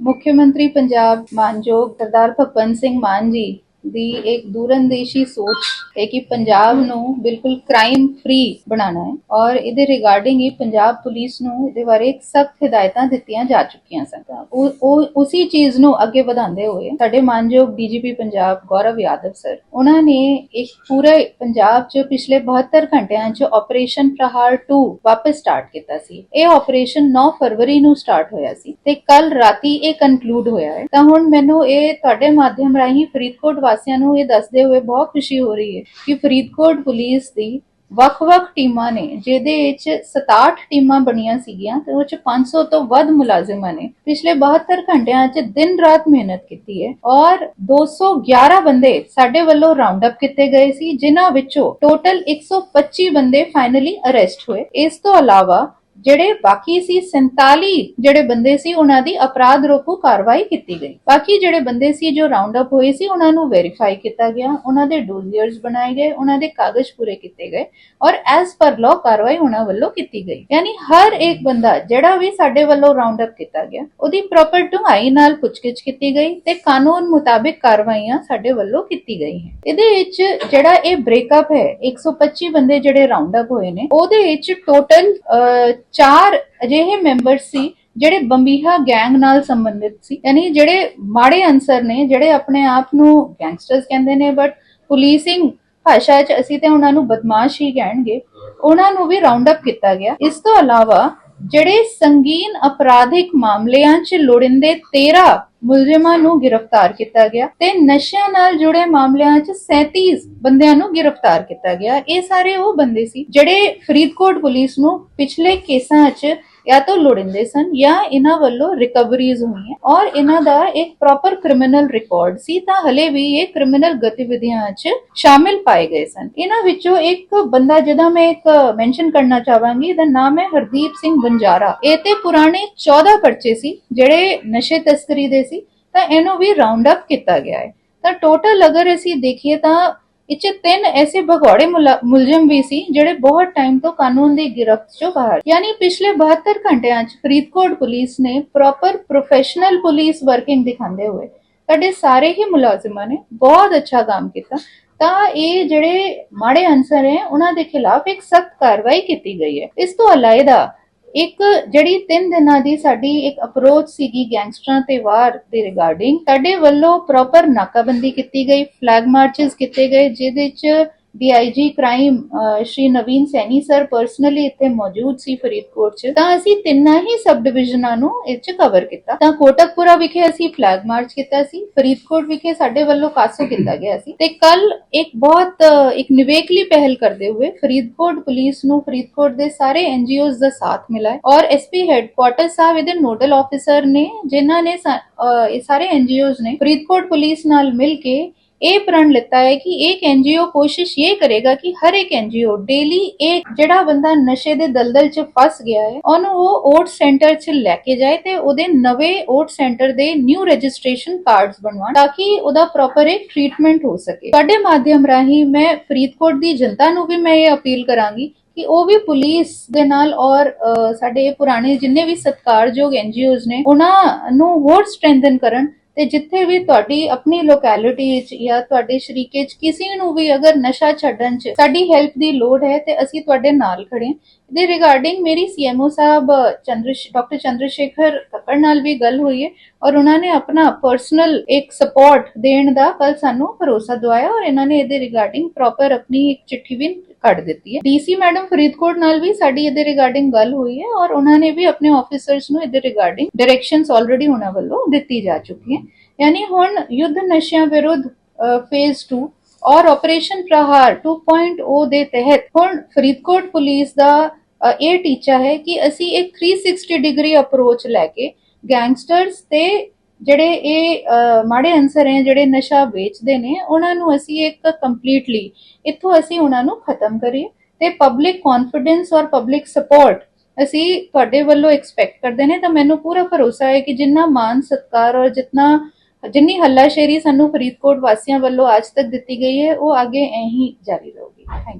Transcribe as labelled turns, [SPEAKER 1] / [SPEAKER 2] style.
[SPEAKER 1] ਮੁੱਖ ਮੰਤਰੀ ਪੰਜਾਬ ਮਾਨਯੋਗ ਸਰਦਾਰ ਭਗਵੰਤ ਸਿੰਘ ਮਾਨ ਜੀ ਦੀ ਇੱਕ ਦੂਰੰਦੇਸ਼ੀ ਸੋਚ ਹੈ ਕਿ ਪੰਜਾਬ ਨੂੰ ਬਿਲਕੁਲ ਕ੍ਰਾਈਮ ਫ੍ਰੀ ਬਣਾਉਣਾ ਹੈ ਔਰ ਇਹਦੇ ਰਿਗਾਰਡਿੰਗ ਹੀ ਪੰਜਾਬ ਪੁਲਿਸ ਨੂੰ ਇਹਦੇ ਬਾਰੇ ਇੱਕ ਸਖਤ ਹਦਾਇਤਾਂ ਦਿੱਤੀਆਂ ਜਾ ਚੁੱਕੀਆਂ ਸਨ। ਉਹ ਉਹ ਉਸੇ ਚੀਜ਼ ਨੂੰ ਅੱਗੇ ਵਧਾਉਂਦੇ ਹੋਏ ਸਾਡੇ ਮਾਨਯੋਗ ਡੀਜੀਪੀ ਪੰਜਾਬ ਗੌਰਵ ਯਾਦਵ ਸਰ ਉਹਨਾਂ ਨੇ ਇੱਕ ਪੂਰੇ ਪੰਜਾਬ 'ਚ ਪਿਛਲੇ 72 ਘੰਟਿਆਂ 'ਚ ਆਪਰੇਸ਼ਨ ਪ੍ਰਹਾਰ 2 ਵਾਪਸ ਸਟਾਰਟ ਕੀਤਾ ਸੀ। ਇਹ ਆਪਰੇਸ਼ਨ 9 ਫਰਵਰੀ ਨੂੰ ਸਟਾਰਟ ਹੋਇਆ ਸੀ ਤੇ ਕੱਲ ਰਾਤੀ ਇਹ ਕਨਕਲੂਡ ਹੋਇਆ ਹੈ। ਤਾਂ ਹੁਣ ਮੈਨੂੰ ਇਹ ਤੁਹਾਡੇ ਮਾਧਿਅਮ ਰਾਹੀਂ ਫਰੀਦਕੋਟ ਵਾਸੀਆਂ ਨੂੰ ਇਹ ਦੱਸਦੇ ਹੋਏ ਬਹੁਤ ਖੁਸ਼ੀ ਹੋ ਰਹੀ ਹੈ ਕਿ ਫਰੀਦਕੋਟ ਪੁਲਿਸ ਦੀ ਵੱਖ-ਵੱਖ ਟੀਮਾਂ ਨੇ, ਜਿਹਦੇ ਵਿੱਚ 67 ਟੀਮਾਂ ਬਣੀਆਂ ਸੀਗੀਆਂ ਤੇ ਉਹ ਚ 500 ਤੋਂ ਵੱਧ ਮੁਲਾਜ਼ਮਾਂ ਨੇ, ਪਿਛਲੇ 72 ਘੰਟਿਆਂ 'ਚ ਦਿਨ ਰਾਤ ਮਿਹਨਤ ਕੀਤੀ ਹੈ ਔਰ 211 ਬੰਦੇ ਸਾਡੇ ਵੱਲੋਂ ਰਾਉਂਡ ਅਪ ਕੀਤੇ ਗਏ ਸੀ, ਜਿਨ੍ਹਾਂ ਵਿੱਚੋਂ ਟੋਟਲ 125 ਬੰਦੇ ਫਾਈਨਲੀ ਅਰੈਸਟ ਹੋਏ। ਇਸ ਤੋਂ ਇਲਾਵਾ ਜਿਹੜੇ ਬਾਕੀ ਸੀ 47 ਜਿਹੜੇ ਬੰਦੇ ਸੀ, ਉਹਨਾਂ ਦੀ ਅਪਰਾਧ ਰੋਕੂ ਕਾਰਵਾਈ ਕੀਤੀ ਗਈ। ਬਾਕੀ ਜਿਹੜੇ ਬੰਦੇ ਸੀ ਜੋ ਰਾਉਂਡ ਅਪ ਹੋਏ ਸੀ, ਉਹਨਾਂ ਨੂੰ ਵੈਰੀਫਾਈ ਕੀਤਾ ਗਿਆ। ਉਹਨਾਂ ਦੇ ਡੋਜ਼ੀਅਰਸ ਬਣਾਏ ਗਏ, ਉਹਨਾਂ ਦੇ ਕਾਗਜ਼ ਪੂਰੇ ਕੀਤੇ ਗਏ ਔਰ ਐਸ ਪਰ ਲਾਅ ਕਾਰਵਾਈ ਉਹਨਾਂ ਵੱਲੋਂ ਕੀਤੀ ਗਈ। ਯਾਨੀ ਹਰ ਇੱਕ ਬੰਦਾ ਜਿਹੜਾ ਵੀ ਸਾਡੇ ਵੱਲੋਂ ਰਾਉਂਡ ਅਪ ਕੀਤਾ ਗਿਆ, ਉਹਦੀ ਪ੍ਰੋਪਰ ਢੁੰਗਾਈ ਨਾਲ ਪੁੱਛਗਿੱਛ ਕੀਤੀ ਗਈ ਤੇ ਕਾਨੂੰਨ ਮੁਤਾਬਿਕ ਕਾਰਵਾਈਆਂ ਸਾਡੇ ਵੱਲੋਂ ਕੀਤੀ ਗਈ ਹੈ। ਇਹਦੇ ਵਿੱਚ ਜਿਹੜਾ ਇਹ ਬ੍ਰੇਕਅਪ ਹੈ 125 ਬੰਦੇ ਜਿਹੜੇ ਰਾਉਂਡ ਅਪ ਹੋਏ ਨੇ, ਉਹਦੇ ਵਿੱਚ ਟੋਟਲ ਚਾਰ ਅਜਿਹੇ ਮੈਂਬਰ ਸੀ ਜਿਹੜੇ ਬੰਬੀਹਾ ਗੈਂਗ ਨਾਲ ਸੰਬੰਧਿਤ ਸੀ। ਯਾਨੀ ਜਿਹੜੇ ਮਾੜੇ ਅਨਸਰ ਨੇ, ਜਿਹੜੇ ਆਪਣੇ ਆਪ ਨੂੰ ਗੈਂਗਸਟਰਸ ਕਹਿੰਦੇ ਨੇ ਬਟ ਪੁਲਿਸਿੰਗ ਭਾਸ਼ਾ 'ਚ ਅਸੀਂ ਤੇ ਉਹਨਾਂ ਨੂੰ ਬਦਮਾਸ਼ ਹੀ ਕਹਿਣਗੇ, ਉਹਨਾਂ ਨੂੰ ਵੀ ਰਾਉਂਡ ਅਪ ਕੀਤਾ ਗਿਆ। ਇਸ ਤੋਂ ਇਲਾਵਾ ਜਿਹੜੇ ਸੰਗੀਨ ਅਪਰਾਧਿਕ ਮਾਮਲਿਆਂ 'ਚ ਲੋੜਿੰਦੇ 13 ਮੁਲਜ਼ਮਾਂ ਨੂੰ ਗ੍ਰਿਫਤਾਰ ਕੀਤਾ ਗਿਆ ਤੇ ਨਸ਼ਿਆਂ ਨਾਲ ਜੁੜੇ ਮਾਮਲਿਆਂ 'ਚ 37 ਬੰਦਿਆਂ ਨੂੰ ਗ੍ਰਿਫਤਾਰ ਕੀਤਾ ਗਿਆ। ਇਹ ਸਾਰੇ ਉਹ ਬੰਦੇ ਸੀ ਜਿਹੜੇ ਫਰੀਦਕੋਟ ਪੁਲਿਸ ਨੂੰ ਪਿਛਲੇ ਕੇਸਾਂ 'ਚ ਜਾਂ ਤਾਂ ਲੋੜਿੰਦੇ ਸਨ ਜਾਂ ਇਹਨਾਂ ਵੱਲੋਂ ਰਿਕਵਰੀਜ਼ ਹੋਈਆਂ। ਔਰ ਇਹਨਾਂ ਦਾ ਇੱਕ ਪ੍ਰੋਪਰ ਕ੍ਰਿਮੀਨਲ ਰਿਕਾਰਡ ਸੀ, ਤਾਂ ਹਲੇ ਵੀ ਇਹ ਕ੍ਰਿਮੀਨਲ ਗਤੀਵਿਧੀਆਂ 'ਚ ਸ਼ਾਮਿਲ ਪਾਏ ਗਏ ਸਨ। ਇਹਨਾਂ ਵਿੱਚੋਂ ਇੱਕ ਬੰਦਾ ਜਿਹਦਾ ਮੈਂ ਇੱਕ ਮੈਂਸ਼ਨ ਕਰਨਾ ਚਾਹਾਂਗੀ ਦਾ ਨਾਮ ਹੈ ਹਰਦੀਪ ਸਿੰਘ ਬੰਜਾਰਾ। ਇਹ ਤੇ ਪੁਰਾਣੇ 14 ਪਰਚੇ ਸੀ, ਜਿਹੜੇ ਨਸ਼ੇ ਤਸਕਰੀ ਦੇ ਸੀ, ਤਾਂ ਇਹਨੂੰ ਵੀ ਰਾਉਂਡ ਅਪ ਕੀਤਾ ਗਿਆ ਹੈ। ਤਾਂ ਟੋਟਲ ਅਗਰ ਅਸੀਂ ਦੇਖੀਏ ਤਾਂ ਇਹ ਤਿੰਨ ਐਸੇ ਭਗੌੜੇ ਮੁਲਜ਼ਮ ਵੀ ਸੀ ਜਿਹੜੇ ਬਹੁਤ ਟਾਈਮ ਤੋਂ ਕਾਨੂੰਨ ਦੀ ਗਿਰਫਤ ਚੋਂ ਬਾਹਰ। ਯਾਨੀ ਪਿਛਲੇ 72 ਘੰਟਿਆਂ 'ਚ ਫਰੀਦਕੋਟ ਪੁਲਿਸ ਨੇ ਪ੍ਰੋਪਰ ਪ੍ਰੋਫੈਸ਼ਨਲ ਪੁਲਿਸ ਵਰਕਿੰਗ ਦਿਖਾਉਂਦੇ ਹੋਏ ਸਾਡੇ ਸਾਰੇ ਹੀ ਮੁਲਾਜ਼ਮਾਂ ਨੇ ਬਹੁਤ ਅੱਛਾ ਕੰਮ ਕੀਤਾ। ਤਾਂ ਇਹ ਜਿਹੜੇ ਮਾੜੇ ਅਨਸਰ ਹੈ, ਉਹਨਾਂ ਦੇ ਖਿਲਾਫ ਇੱਕ ਸਖਤ ਕਾਰਵਾਈ ਕੀਤੀ ਗਈ ਹੈ। ਇਸ ਤੋਂ ਅਲਾਇਦਾ ਇੱਕ ਜਿਹੜੀ 3 ਦਿਨਾਂ ਦੀ ਸਾਡੀ ਇੱਕ ਅਪਰੋਚ ਸੀਗੀ ਗੈਂਗਸਟਰਾਂ ਤੇ ਵਾਰ ਦੇ ਰਿਗਾਰਡਿੰਗ ਸਾਡੇ ਵੱਲੋਂ ਪ੍ਰੋਪਰ ਨਾਕਾਬੰਦੀ ਕੀਤੀ ਗਈ ਫਲੈਗ ਮਾਰਚਸ ਕੀਤੇ ਗਏ, ਜਿਹਦੇ ਚ DIG crime Shri Naveen Saini sir personally ਇੱਥੇ ਮੌਜੂਦ ਸੀ ਫਰੀਦਕੋਟ ਚ। ਤਾਂ ਅਸੀਂ ਤਿੰਨਾਂ ਹੀ ਸਬ ਡਿਵੀਜ਼ਨਾਂ ਨੂੰ ਇਹ ਚ ਕਵਰ ਕੀਤਾ। ਤਾਂ ਕੋਟਕਪੁਰਾ ਵਿਖੇ ਅਸੀਂ ਫਲੈਗ ਮਾਰਚ ਕੀਤਾ ਸੀ, ਫਰੀਦਕੋਟ ਵਿਖੇ ਸਾਡੇ ਵੱਲੋਂ ਕਾਸੋ ਕੀਤਾ ਗਿਆ ਸੀ। ਤੇ ਕੱਲ ਇੱਕ ਬਹੁਤ ਇੱਕ ਨਿਵੇਕਲੀ ਪਹਿਲ ਕਰਦੇ ਹੋਏ ਫਰੀਦਕੋਟ ਪੁਲਿਸ ਨੂੰ ਫਰੀਦਕੋਟ ਦੇ ਸਾਰੇ ਐਨਜੀਓਜ਼ ਦਾ ਸਾਥ ਮਿਲਾ ਹੈ। ਔਰ ਐਸਪੀ ਹੈੱਡਕੁਆਰਟਰ ਸਾਹਿਬ ਇਹਦੇ ਨੋਡਲ ਆਫੀਸਰ ਨੇ, ਜਿਨ੍ਹਾਂ ਨੇ ਇਹ ਸਾਰੇ ਐਨਜੀਓਜ਼ ਨੇ ਫਰੀਦਕੋਟ ਪੁਲਿਸ ਨਾਲ ਮਿਲ ਕੇ ਇਹ ਪ੍ਰਣ ਲਿੱਤਾ ਹੈ ਕਿ ਇੱਕ ਐਨਜੀਓ ਕੋਸ਼ਿਸ਼ ਇਹ ਕਰੇਗਾ ਕਿ ਹਰ ਇੱਕ ਐਨਜੀਓ ਡੇਲੀ ਇੱਕ ਜਿਹੜਾ ਬੰਦਾ ਨਸ਼ੇ ਦੇ ਦਲਦਲ 'ਚ ਫਸ ਗਿਆ ਹੈ, ਉਹਨੂੰ ਉਹ ਓਟ ਸੈਂਟਰ 'ਚ ਲੈ ਕੇ ਜਾਏ ਤੇ ਉਹਦੇ ਨਵੇਂ ਓਟ ਸੈਂਟਰ ਦੇ ਨਿਊ ਰਜਿਸਟ੍ਰੇਸ਼ਨ ਕਾਰਡਸ ਬਣਵਾਉਣ ਤਾਂ ਕਿ ਉਹਦਾ ਪ੍ਰੋਪਰ ਇੱਕ ਟ੍ਰੀਟਮੈਂਟ ਹੋ ਸਕੇ। ਤੁਹਾਡੇ ਮਾਧਿਅਮ ਰਾਹੀਂ ਮੈਂ ਫਰੀਦਕੋਟ ਦੀ ਜਨਤਾ ਨੂੰ ਵੀ ਮੈਂ ਇਹ ਅਪੀਲ ਕਰਾਂਗੀ ਕਿ ਉਹ ਵੀ ਪੁਲਿਸ ਦੇ ਨਾਲ ਔਰ ਸਾਡੇ ਪੁਰਾਣੇ ਜਿੰਨੇ ਵੀ ਸਤਿਕਾਰਯੋਗ ਐਨਜੀਓਜ਼ ਨੇ, ਉਹਨਾਂ ਨੂੰ ਹੋਰ ਸਟਰੈਂਥਨ ਕਰਨ ਤੇ ਜਿੱਥੇ ਵੀ ਤੁਹਾਡੀ ਆਪਣੀ ਲੋਕੈਲਿਟੀ ਵਿੱਚ ਜਾਂ ਤੁਹਾਡੇ ਸ਼ਰੀਕੇ ਚ ਕਿਸੇ ਨੂੰ ਵੀ ਅਗਰ ਨਸ਼ਾ ਛੱਡਣ 'ਚ ਸਾਡੀ ਹੈਲਪ ਦੀ ਲੋੜ ਹੈ ਤੇ ਅਸੀਂ ਤੁਹਾਡੇ ਨਾਲ ਖੜੇ ਹਾਂ। ਇਹਦੇ ਰਿਗਾਰਡਿੰਗ ਮੇਰੀ ਸੀਐਮਓ ਸਾਹਿਬ, ਚੰਦਰ ਡਾਕਟਰ ਚੰਦਰ ਸ਼ੇਖਰ ਕੱਕੜ ਨਾਲ ਵੀ ਗੱਲ ਹੋਈ ਹੈ। ਔਰ ਉਹਨਾਂ ਨੇ ਆਪਣਾ ਪਰਸਨਲ ਇੱਕ ਸਪੋਰਟ ਦੇਣ ਦਾ ਕੱਲ ਸਾਨੂੰ ਭਰੋਸਾ ਦਵਾਇਆ ਔਰ ਇਹਨਾਂ ਨੇ ਇਹਦੇ ਰਿਗਾਰਡਿੰਗ ਪ੍ਰੋਪਰ ਆਪਣੀ ਇੱਕ ਚਿੱਠੀ ਵੀ ਕੱਢ ਦਿੱਤੀ ਹੈ। ਡੀਸੀ ਮੈਡਮ ਫਰੀਦਕੋਟ ਨਾਲ ਵੀ ਸਾਡੀ ਇਹਦੇ ਰਿਗਾਰਡਿੰਗ ਗੱਲ ਹੋਈ ਹੈ ਔਰ ਉਹਨਾਂ ਨੇ ਵੀ ਆਪਣੇ ਆਫੀਸਰਸ ਨੂੰ ਇਹਦੇ ਰਿਗਾਰਡਿੰਗ ਡਾਇਰੈਕਸ਼ਨਸ ਆਲਰੇਡੀ ਉਹਨਾਂ ਵੱਲੋਂ ਦਿੱਤੀ ਜਾ ਚੁੱਕੀ ਹੈ। ਯਾਨੀ ਹੁਣ ਯੁੱਧ ਨਸ਼ਿਆਂ ਵਿਰੁੱਧ ਫੇਜ਼ 2 ਔਰ ਆਪਰੇਸ਼ਨ ਪ੍ਰਹਾਰ 2.0 ਦੇ ਤਹਿਤ ਹੁਣ ਫਰੀਦਕੋਟ ਪੁਲਿਸ ਦਾ ਇਹ ਟੀਚਾ ਹੈ ਕਿ ਅਸੀਂ ਇੱਕ 360 ਡਿਗਰੀ ਅਪਰੋਚ ਲੈ ਕੇ ਗੈਂਗਸਟਰਸ ਤੇ ਜਿਹੜੇ ਇਹ ਮਾੜੇ ਅਨਸਰ ਹੈ, ਜਿਹੜੇ ਨਸ਼ਾ ਵੇਚਦੇ ਨੇ, ਉਹਨਾਂ ਨੂੰ ਅਸੀਂ ਇੱਕ ਕੰਪਲੀਟਲੀ ਇੱਥੋਂ ਅਸੀਂ ਉਹਨਾਂ ਨੂੰ ਖਤਮ ਕਰੀਏ ਤੇ ਪਬਲਿਕ ਕੌਨਫੀਡੈਂਸ ਔਰ ਪਬਲਿਕ ਸਪੋਰਟ ਅਸੀਂ ਤੁਹਾਡੇ ਵੱਲੋਂ ਐਕਸਪੈਕਟ ਕਰਦੇ ਨੇ, ਤਾਂ ਮੈਨੂੰ ਪੂਰਾ ਭਰੋਸਾ ਹੈ ਕਿ ਜਿੰਨਾ ਮਾਨ ਸਤਕਾਰ ਔਰ ਜਿੰਨਾ, ਜਿੰਨੀ ਹੱਲਾਸ਼ੇਰੀ ਸਾਨੂੰ ਫਰੀਦਕੋਟ ਵਾਸੀਆਂ ਵੱਲੋਂ ਅੱਜ ਤੱਕ ਦਿੱਤੀ ਗਈ ਹੈ, ਉਹ ਅੱਗੇ ਐਂ ਹੀ ਜਾਰੀ ਰਹੂਗੀ। ਥੈਂਕ